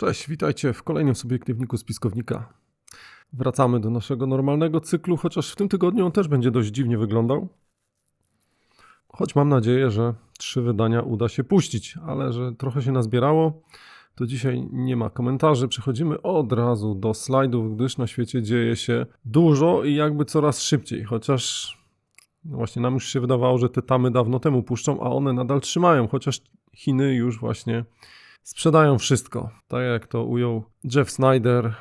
Cześć, witajcie w kolejnym subiektywniku spiskownika. Wracamy do naszego normalnego cyklu, chociaż w tym tygodniu on też będzie dość dziwnie wyglądał. Choć mam nadzieję, że trzy wydania uda się puścić, ale że trochę się nazbierało, to dzisiaj nie ma komentarzy. Przechodzimy od razu do slajdów, gdyż na świecie dzieje się dużo i jakby coraz szybciej. Chociaż no właśnie nam już się wydawało, że te tamy dawno temu puszczą, a one nadal trzymają, chociaż Chiny już właśnie sprzedają wszystko. Tak jak to ujął Jeff Snyder,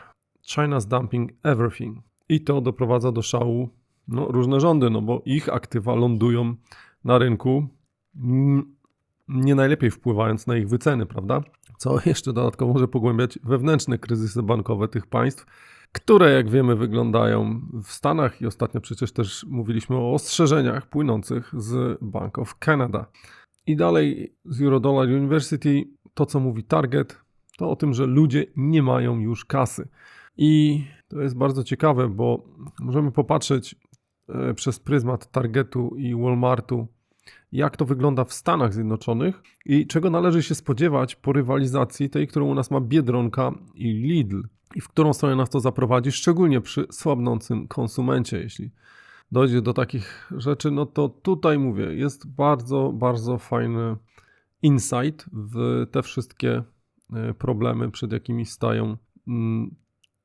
China's dumping everything. I to doprowadza do szału no, różne rządy, no bo ich aktywa lądują na rynku, nie najlepiej wpływając na ich wyceny, prawda? Co jeszcze dodatkowo może pogłębiać wewnętrzne kryzysy bankowe tych państw, które, jak wiemy, wyglądają w Stanach i ostatnio przecież też mówiliśmy o ostrzeżeniach płynących z Bank of Canada. I dalej z Eurodollar University to, co mówi Target, to o tym, że ludzie nie mają już kasy. I to jest bardzo ciekawe, bo możemy popatrzeć e, przez pryzmat Targetu i Walmartu, jak to wygląda w Stanach Zjednoczonych i czego należy się spodziewać po rywalizacji tej, którą u nas ma Biedronka i Lidl. I w którą stronę nas to zaprowadzi, szczególnie przy słabnącym konsumencie. Jeśli dojdzie do takich rzeczy, no to tutaj mówię, jest bardzo, bardzo fajny insight w te wszystkie e, problemy, przed jakimi stają mm,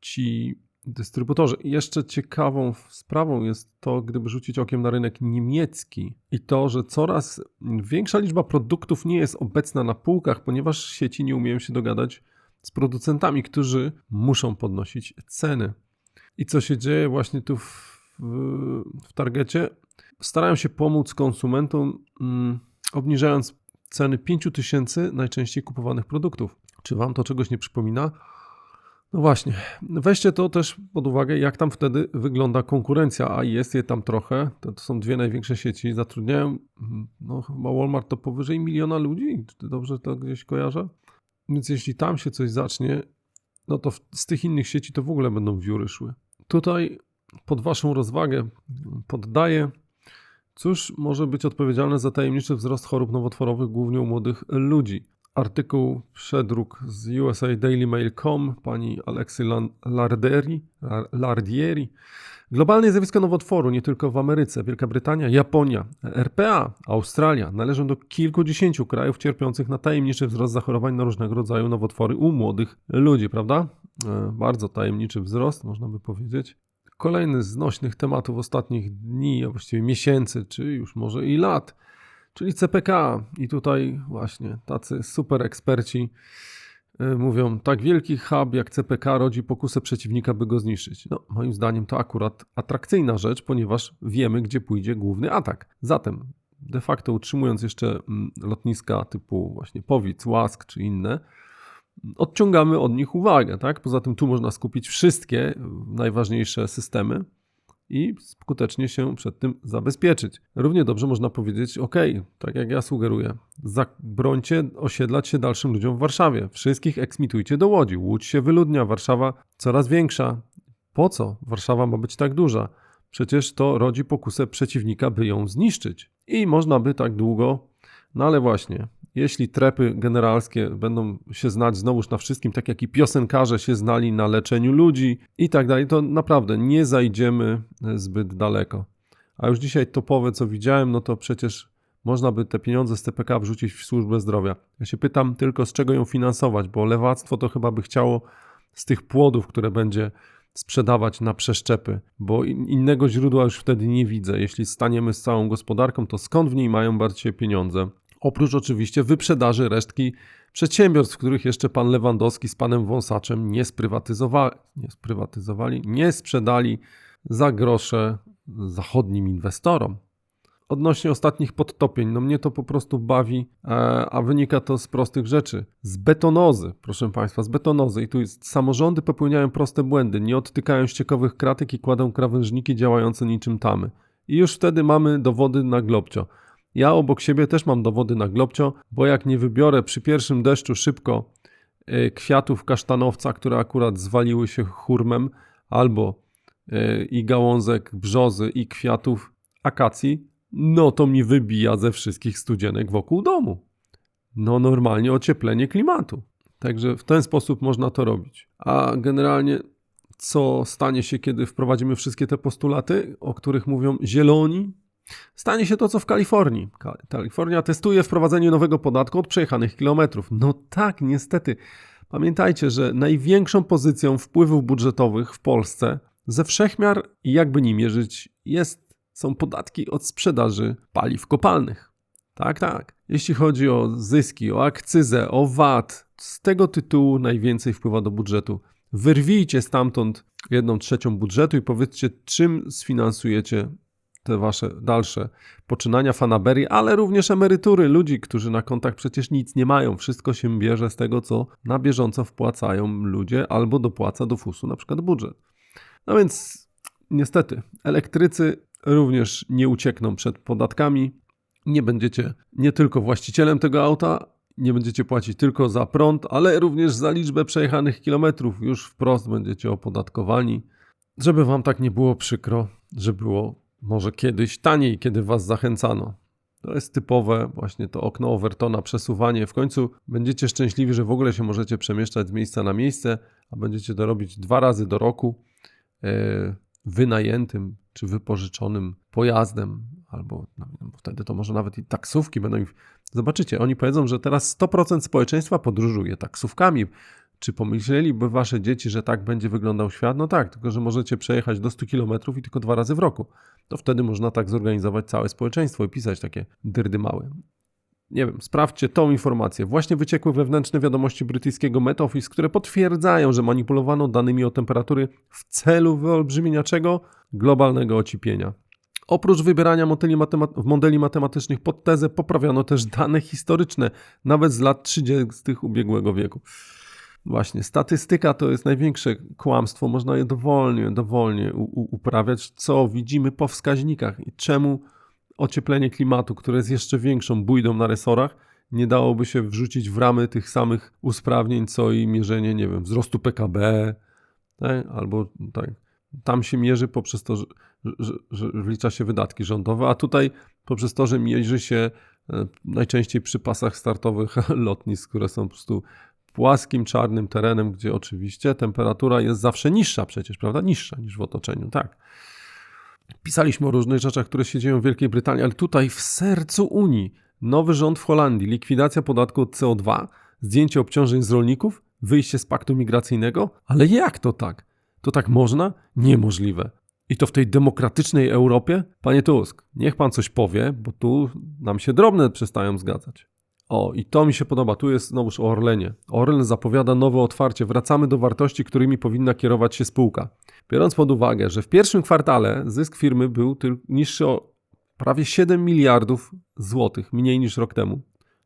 ci dystrybutorzy. I jeszcze ciekawą sprawą jest to, gdyby rzucić okiem na rynek niemiecki i to, że coraz większa liczba produktów nie jest obecna na półkach, ponieważ sieci nie umieją się dogadać z producentami, którzy muszą podnosić ceny. I co się dzieje właśnie tu w, w, w targecie? Starają się pomóc konsumentom, mm, obniżając ceny 5000 najczęściej kupowanych produktów. Czy Wam to czegoś nie przypomina? No właśnie, weźcie to też pod uwagę, jak tam wtedy wygląda konkurencja, a jest je tam trochę. To, są dwie największe sieci, zatrudniają, no chyba Walmart to powyżej miliona ludzi, czy dobrze to gdzieś kojarzę? Więc jeśli tam się coś zacznie, no to z tych innych sieci to w ogóle będą wióry szły. Tutaj pod Waszą rozwagę poddaję Cóż może być odpowiedzialne za tajemniczy wzrost chorób nowotworowych głównie u młodych ludzi? Artykuł przedruk z USA Daily Mail.com pani Alexy Lardieri, Lardieri. Globalne zjawisko nowotworu nie tylko w Ameryce, Wielka Brytania, Japonia, RPA, Australia należą do kilkudziesięciu krajów cierpiących na tajemniczy wzrost zachorowań na różnego rodzaju nowotwory u młodych ludzi, prawda? E, bardzo tajemniczy wzrost, można by powiedzieć. Kolejny z nośnych tematów ostatnich dni, a właściwie miesięcy, czy już może i lat, czyli CPK. I tutaj właśnie tacy super eksperci y, mówią, tak wielki hub jak CPK rodzi pokusę przeciwnika, by go zniszczyć. No, moim zdaniem to akurat atrakcyjna rzecz, ponieważ wiemy, gdzie pójdzie główny atak. Zatem, de facto utrzymując jeszcze mm, lotniska typu właśnie Powic, Łask czy inne, odciągamy od nich uwagę. Tak? Poza tym tu można skupić wszystkie najważniejsze systemy i skutecznie się przed tym zabezpieczyć. Równie dobrze można powiedzieć, ok, tak jak ja sugeruję, zabrońcie osiedlać się dalszym ludziom w Warszawie. Wszystkich eksmitujcie do Łodzi. Łódź się wyludnia, Warszawa coraz większa. Po co Warszawa ma być tak duża? Przecież to rodzi pokusę przeciwnika, by ją zniszczyć. I można by tak długo, no ale właśnie, jeśli trepy generalskie będą się znać znowuż na wszystkim, tak jak i piosenkarze się znali na leczeniu ludzi i tak dalej, to naprawdę nie zajdziemy zbyt daleko. A już dzisiaj topowe, co widziałem, no to przecież można by te pieniądze z TPK wrzucić w służbę zdrowia. Ja się pytam tylko, z czego ją finansować, bo lewactwo to chyba by chciało z tych płodów, które będzie sprzedawać na przeszczepy, bo innego źródła już wtedy nie widzę. Jeśli staniemy z całą gospodarką, to skąd w niej mają bardziej pieniądze? Oprócz oczywiście wyprzedaży resztki przedsiębiorstw, których jeszcze pan Lewandowski z panem Wąsaczem nie sprywatyzowali, nie sprywatyzowali, nie sprzedali za grosze zachodnim inwestorom. Odnośnie ostatnich podtopień, no mnie to po prostu bawi, e, a wynika to z prostych rzeczy. Z betonozy, proszę Państwa, z betonozy. I tu jest, samorządy popełniają proste błędy, nie odtykają ściekowych kratek i kładą krawężniki działające niczym tamy. I już wtedy mamy dowody na globcio. Ja obok siebie też mam dowody na globcio, bo jak nie wybiorę przy pierwszym deszczu szybko e, kwiatów kasztanowca, które akurat zwaliły się hurmem, albo e, i gałązek brzozy i kwiatów akacji, no to mi wybija ze wszystkich studzienek wokół domu. No normalnie ocieplenie klimatu. Także w ten sposób można to robić. A generalnie co stanie się, kiedy wprowadzimy wszystkie te postulaty, o których mówią zieloni? Stanie się to, co w Kalifornii. Kalifornia testuje wprowadzenie nowego podatku od przejechanych kilometrów. No tak, niestety. Pamiętajcie, że największą pozycją wpływów budżetowych w Polsce ze wszechmiar jakby nie mierzyć jest, są podatki od sprzedaży paliw kopalnych. Tak, tak. Jeśli chodzi o zyski, o akcyzę, o VAT, z tego tytułu najwięcej wpływa do budżetu. Wyrwijcie stamtąd jedną trzecią budżetu i powiedzcie, czym sfinansujecie te wasze dalsze poczynania, fanaberii, ale również emerytury ludzi, którzy na kontach przecież nic nie mają. Wszystko się bierze z tego, co na bieżąco wpłacają ludzie albo dopłaca do FUS-u na przykład budżet. No więc niestety elektrycy również nie uciekną przed podatkami. Nie będziecie nie tylko właścicielem tego auta, nie będziecie płacić tylko za prąd, ale również za liczbę przejechanych kilometrów. Już wprost będziecie opodatkowani. Żeby wam tak nie było przykro, że było może kiedyś taniej, kiedy was zachęcano. To jest typowe właśnie to okno Overtona, przesuwanie. W końcu będziecie szczęśliwi, że w ogóle się możecie przemieszczać z miejsca na miejsce, a będziecie to robić dwa razy do roku e, wynajętym czy wypożyczonym pojazdem, albo no, wtedy to może nawet i taksówki będą. Zobaczycie, oni powiedzą, że teraz 100% społeczeństwa podróżuje taksówkami. Czy pomyśleliby wasze dzieci, że tak będzie wyglądał świat? No tak, tylko że możecie przejechać do 100 km i tylko dwa razy w roku. To wtedy można tak zorganizować całe społeczeństwo i pisać takie dyrdy małe. Nie wiem, sprawdźcie tą informację. Właśnie wyciekły wewnętrzne wiadomości brytyjskiego Met Office, które potwierdzają, że manipulowano danymi o temperatury w celu wyolbrzymienia czego? Globalnego ocipienia. Oprócz wybierania modeli, modeli matematycznych pod tezę poprawiono też dane historyczne, nawet z lat 30. ubiegłego wieku. Właśnie, statystyka to jest największe kłamstwo. Można je dowolnie, dowolnie uprawiać, co widzimy po wskaźnikach i czemu ocieplenie klimatu, które jest jeszcze większą bójdą na resorach, nie dałoby się wrzucić w ramy tych samych usprawnień, co i mierzenie, nie wiem, wzrostu PKB, tak? albo tak. Tam się mierzy poprzez to, że, że, że wlicza się wydatki rządowe, a tutaj poprzez to, że mierzy się e, najczęściej przy pasach startowych lotnisk, które są po prostu płaskim, czarnym terenem, gdzie oczywiście temperatura jest zawsze niższa przecież, prawda? Niższa niż w otoczeniu, tak. Pisaliśmy o różnych rzeczach, które się dzieją w Wielkiej Brytanii, ale tutaj w sercu Unii nowy rząd w Holandii, likwidacja podatku od CO2, zdjęcie obciążeń z rolników, wyjście z paktu migracyjnego. Ale jak to tak? To tak można? Niemożliwe. I to w tej demokratycznej Europie? Panie Tusk, niech pan coś powie, bo tu nam się drobne przestają zgadzać. O, i to mi się podoba. Tu jest znowuż o Orlenie. Orlen zapowiada nowe otwarcie. Wracamy do wartości, którymi powinna kierować się spółka. Biorąc pod uwagę, że w pierwszym kwartale zysk firmy był niższy o prawie 7 miliardów złotych, mniej niż rok temu,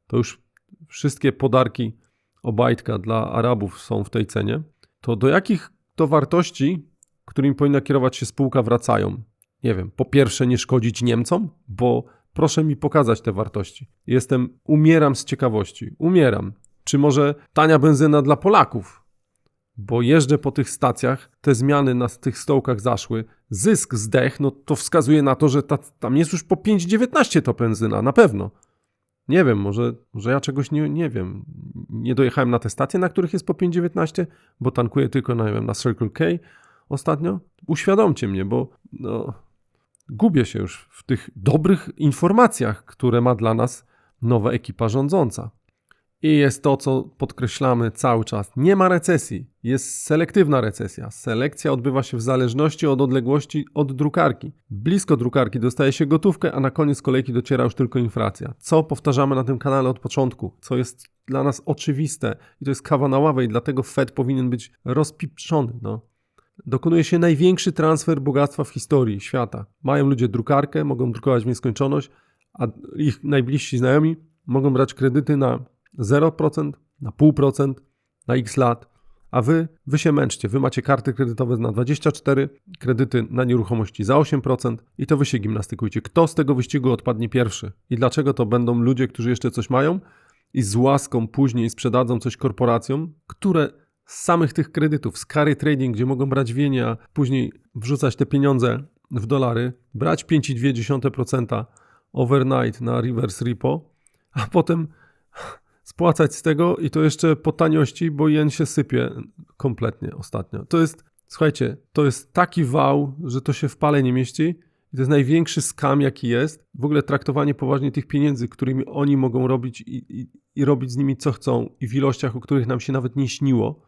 to już wszystkie podarki Obajtka dla Arabów są w tej cenie, to do jakich to wartości, którymi powinna kierować się spółka, wracają? Nie wiem, po pierwsze nie szkodzić Niemcom, bo Proszę mi pokazać te wartości. Jestem, umieram z ciekawości. Umieram. Czy może tania benzyna dla Polaków? Bo jeżdżę po tych stacjach, te zmiany na tych stołkach zaszły, zysk zdech, no to wskazuje na to, że ta, tam jest już po 5,19 to benzyna, na pewno. Nie wiem, może, może ja czegoś nie, nie wiem. Nie dojechałem na te stacje, na których jest po 5,19, bo tankuję tylko na, wiem, na Circle K ostatnio. Uświadomcie mnie, bo no, gubię się już w tych dobrych informacjach, które ma dla nas nowa ekipa rządząca. I jest to, co podkreślamy cały czas. Nie ma recesji, jest selektywna recesja. Selekcja odbywa się w zależności od odległości od drukarki. Blisko drukarki dostaje się gotówkę, a na koniec kolejki dociera już tylko inflacja. Co powtarzamy na tym kanale od początku, co jest dla nas oczywiste i to jest kawa na ławę i dlatego Fed powinien być rozpiprzony. No dokonuje się największy transfer bogactwa w historii świata. Mają ludzie drukarkę, mogą drukować w nieskończoność, a ich najbliżsi znajomi mogą brać kredyty na 0%, na 0,5%, na x lat, a wy, wy się męczcie. Wy macie karty kredytowe na 24, kredyty na nieruchomości za 8% i to wy się gimnastykujcie. Kto z tego wyścigu odpadnie pierwszy? I dlaczego to będą ludzie, którzy jeszcze coś mają i z łaską później sprzedadzą coś korporacjom, które z samych tych kredytów, z carry trading, gdzie mogą brać wienia, później wrzucać te pieniądze w dolary, brać 5,2% overnight na reverse repo, a potem spłacać z tego i to jeszcze po taniości, bo jen się sypie kompletnie ostatnio. To jest, słuchajcie, to jest taki wał, że to się w pale nie mieści. To jest największy skam, jaki jest. W ogóle traktowanie poważnie tych pieniędzy, którymi oni mogą robić i, i, i robić z nimi co chcą i w ilościach, o których nam się nawet nie śniło,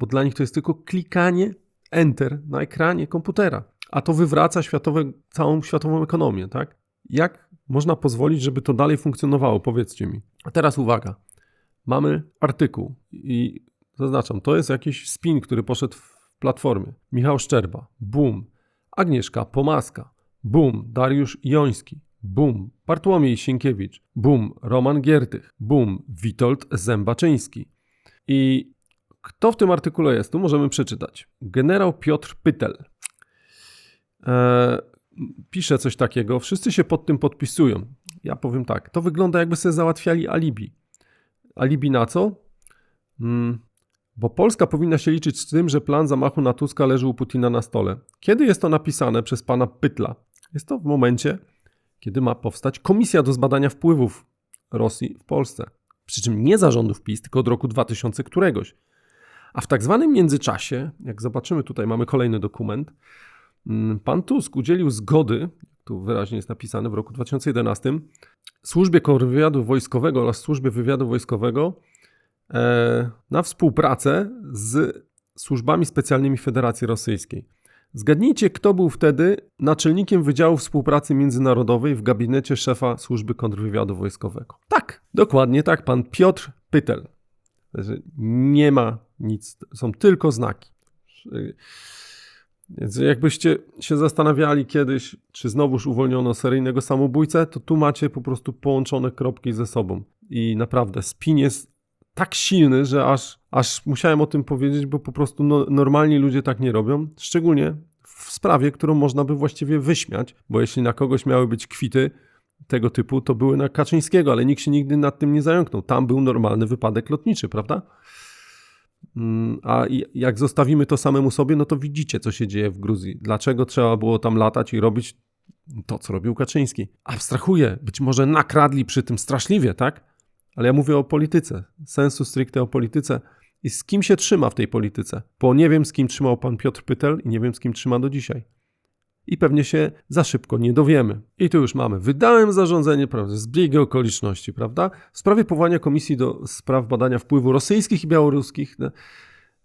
bo dla nich to jest tylko klikanie Enter na ekranie komputera. A to wywraca światowe, całą światową ekonomię, tak? Jak można pozwolić, żeby to dalej funkcjonowało? Powiedzcie mi. A teraz uwaga. Mamy artykuł i zaznaczam, to jest jakiś spin, który poszedł w platformie. Michał Szczerba, boom. Agnieszka Pomaska, boom. Dariusz Joński, boom. Bartłomiej Sienkiewicz, boom. Roman Giertych, boom. Witold Zębaczyński. I kto w tym artykule jest? Tu możemy przeczytać. Generał Piotr Pytel. Eee, pisze coś takiego. Wszyscy się pod tym podpisują. Ja powiem tak. To wygląda jakby sobie załatwiali alibi. Alibi na co? Hmm, bo Polska powinna się liczyć z tym, że plan zamachu na Tuska leży u Putina na stole. Kiedy jest to napisane przez pana Pytla? Jest to w momencie, kiedy ma powstać komisja do zbadania wpływów Rosji w Polsce. Przy czym nie zarządów PiS, tylko od roku 2000 któregoś. A w tak zwanym międzyczasie, jak zobaczymy tutaj, mamy kolejny dokument, mm, pan Tusk udzielił zgody, tu wyraźnie jest napisane, w roku 2011 Służbie Kontrwywiadu Wojskowego oraz Służbie Wywiadu Wojskowego e, na współpracę z służbami specjalnymi Federacji Rosyjskiej. Zgadnijcie, kto był wtedy naczelnikiem Wydziału Współpracy Międzynarodowej w gabinecie szefa Służby Kontrwywiadu Wojskowego. Tak, dokładnie tak, pan Piotr Pytel. Nie ma nic, są tylko znaki. Więc jakbyście się zastanawiali kiedyś, czy znowuż uwolniono seryjnego samobójcę, to tu macie po prostu połączone kropki ze sobą. I naprawdę spin jest tak silny, że aż, aż musiałem o tym powiedzieć, bo po prostu no, normalni ludzie tak nie robią. Szczególnie w sprawie, którą można by właściwie wyśmiać, bo jeśli na kogoś miały być kwity tego typu, to były na Kaczyńskiego, ale nikt się nigdy nad tym nie zająknął. Tam był normalny wypadek lotniczy, prawda? Mm, a jak zostawimy to samemu sobie, no to widzicie, co się dzieje w Gruzji. Dlaczego trzeba było tam latać i robić to, co robił Kaczyński? Abstrahuję, być może nakradli przy tym straszliwie, tak? Ale ja mówię o polityce, sensu stricte o polityce i z kim się trzyma w tej polityce. Bo nie wiem, z kim trzymał pan Piotr Pytel i nie wiem, z kim trzyma do dzisiaj i pewnie się za szybko nie dowiemy. I tu już mamy. Wydałem zarządzenie, prawda, zbiegi okoliczności, prawda, w sprawie powołania Komisji do spraw badania wpływu rosyjskich i białoruskich na,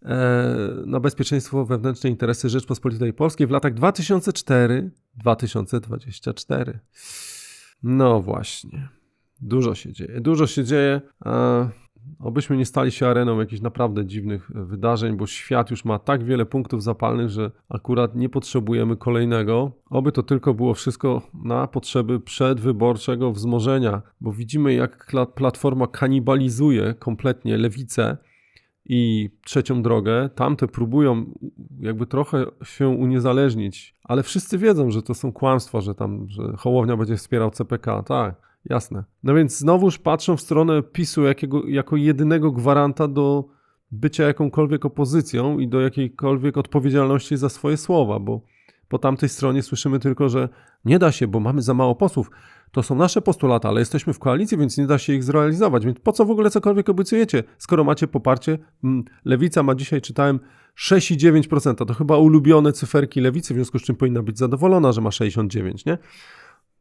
e, na bezpieczeństwo wewnętrzne interesy Rzeczpospolitej Polskiej w latach 2004-2024. No właśnie. Dużo się dzieje. Dużo się dzieje. A Obyśmy nie stali się areną jakichś naprawdę dziwnych wydarzeń, bo świat już ma tak wiele punktów zapalnych, że akurat nie potrzebujemy kolejnego. Oby to tylko było wszystko na potrzeby przedwyborczego wzmożenia, bo widzimy, jak platforma kanibalizuje kompletnie lewicę i trzecią drogę. Tamte próbują jakby trochę się uniezależnić, ale wszyscy wiedzą, że to są kłamstwa, że tam, że Hołownia będzie wspierał CPK. Tak. Jasne. No więc znowuż patrzą w stronę PiSu jakiego, jako jedynego gwaranta do bycia jakąkolwiek opozycją i do jakiejkolwiek odpowiedzialności za swoje słowa, bo po tamtej stronie słyszymy tylko, że nie da się, bo mamy za mało posłów. To są nasze postulaty, ale jesteśmy w koalicji, więc nie da się ich zrealizować. Więc po co w ogóle cokolwiek obiecujecie, skoro macie poparcie? Mm, Lewica ma dzisiaj, czytałem, 6,9%. To chyba ulubione cyferki lewicy, w związku z czym powinna być zadowolona, że ma 69, nie?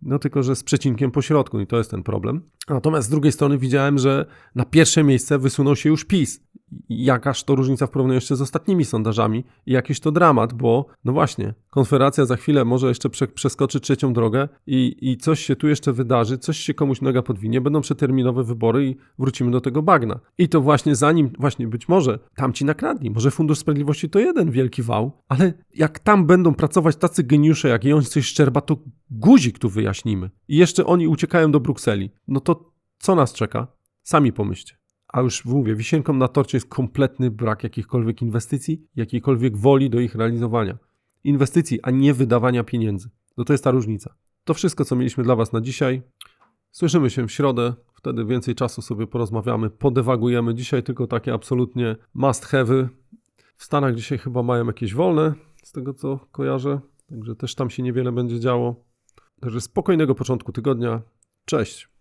No tylko, że z przecinkiem po środku i to jest ten problem. Natomiast z drugiej strony widziałem, że na pierwsze miejsce wysunął się już PiS jakaż to różnica w porównaniu jeszcze z ostatnimi sondażami i jakiś to dramat, bo no właśnie, konfederacja za chwilę może jeszcze prze, przeskoczy trzecią drogę i, i coś się tu jeszcze wydarzy, coś się komuś noga podwinie, będą przeterminowe wybory i wrócimy do tego bagna. I to właśnie zanim, właśnie być może tamci nakradli, może Fundusz Sprawiedliwości to jeden wielki wał, ale jak tam będą pracować tacy geniusze jak Jońcy Szczerba, to guzik tu wyjaśnimy. I jeszcze oni uciekają do Brukseli. No to co nas czeka? Sami pomyślcie. A już mówię, wisienką na torcie jest kompletny brak jakichkolwiek inwestycji, jakiejkolwiek woli do ich realizowania. Inwestycji, a nie wydawania pieniędzy. No to jest ta różnica. To wszystko, co mieliśmy dla Was na dzisiaj. Słyszymy się w środę, wtedy więcej czasu sobie porozmawiamy, podewagujemy. Dzisiaj tylko takie absolutnie must have'y. W Stanach dzisiaj chyba mają jakieś wolne, z tego co kojarzę, także też tam się niewiele będzie działo. Także spokojnego początku tygodnia. Cześć.